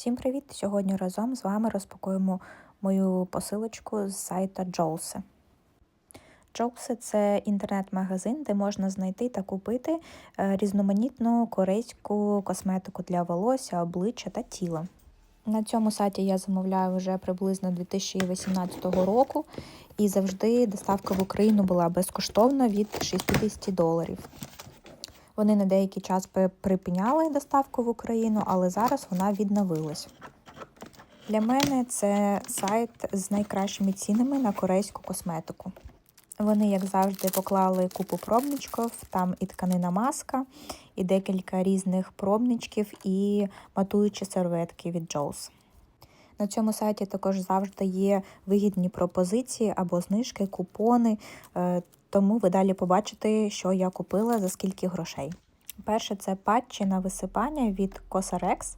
Всім привіт! Сьогодні разом з вами розпакуємо мою посилочку з сайта Джолси. Джолси це інтернет-магазин, де можна знайти та купити е, різноманітну корейську косметику для волосся, обличчя та тіла. На цьому сайті я замовляю вже приблизно 2018 року, і завжди доставка в Україну була безкоштовна від 60 доларів. Вони на деякий час припиняли доставку в Україну, але зараз вона відновилась. Для мене це сайт з найкращими цінами на корейську косметику. Вони, як завжди, поклали купу пробничків, там і тканина маска, і декілька різних пробничків, і матуючі серветки від Джоус. На цьому сайті також завжди є вигідні пропозиції або знижки, купони, тому ви далі побачите, що я купила за скільки грошей. Перше це патчі на висипання від Cosrx.